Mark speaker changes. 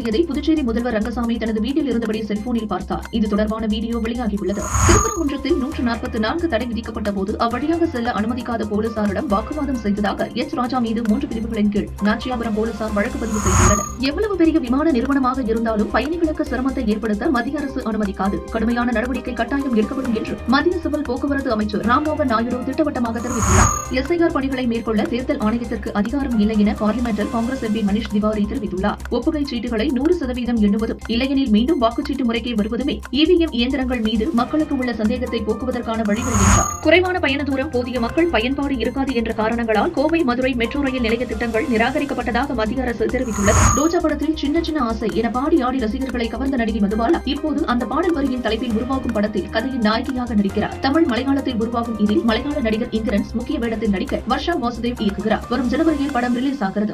Speaker 1: பேசியதை புதுச்சேரி முதல்வர் ரங்கசாமி தனது வீட்டில் இருந்தபடி செல்போனில் பார்த்தார். இது தொடர்பான வீடியோ வெளியாகியுள்ளது. திருப்பரங்குன்றத்தில் நூற்று நாற்பத்தி நான்கு தடை விதிக்கப்பட்ட போது அவ்வழியாக செல்ல அனுமதிக்காத போலீசாரிடம் வாக்குவாதம் செய்ததாக எஸ் ராஜா மீது மூன்று பிரிவுகளின் கீழ் நாச்சியாபுரம் போலீசார் வழக்கு பதிவு செய்துள்ளனர். எவ்வளவு பெரிய விமான நிறுவனமாக இருந்தாலும் பயணிகளுக்கு சிரமத்தை ஏற்படுத்த மத்திய அரசு அனுமதிக்காது. கடுமையான நடவடிக்கை கட்டாயம் எடுக்கப்படும் என்று மத்திய சிவில் போக்குவரத்து அமைச்சர் ராம்மோகன் நாயுடு திட்டவட்டமாக தெரிவித்துள்ளார். எஸ்ஐஆர் பணிகளை மேற்கொள்ள தேர்தல் ஆணையத்திற்கு அதிகாரம் இல்லை என பார்லிமெண்டில் காங்கிரஸ் எம்பி மணிஷ் திவாரி தெரிவித்துள்ளார். ஒப்புகை சீட்டுகளை நூறு சதவீதம் எண்ணுவதும் இல்லையெனில் மீண்டும் வாக்குச்சீட்டு முறைக்கே வருவதுமே இவிஎம் இயந்திரங்கள் மீது மக்களுக்கு உள்ள சந்தேகத்தை போக்குவதற்கான வழிகள் என்றார் குறைவான பயண தூரம் போதிய மக்கள் பயன்பாடு இருக்காது என்ற காரணங்களால் கோவை மதுரை மெட்ரோ ரயில் நிலைய திட்டங்கள் நிராகரிக்கப்பட்டதாக மத்திய அரசு தெரிவித்துள்ளது. ரோஜா படத்தில் சின்ன சின்ன ஆசை என பாடி ஆடி ரசிகர்களை கவர்ந்த நடிகை மதுபாலா இப்போது அந்த பாடல் வரியின் தலைப்பில் உருவாகும் படத்தில் கதையின் நாயகியாக நடிக்கிறார். தமிழ் மலையாளத்தில் உருவாகும் இதில் மலையாள நடிகர் இந்திரன்ஸ் முக்கிய வேடத்தில் நடிக்க வர்ஷா வாசுதேவ் இயக்குகிறார். வரும் ஜனவரியில் படம் ரிலீஸ் ஆகிறது.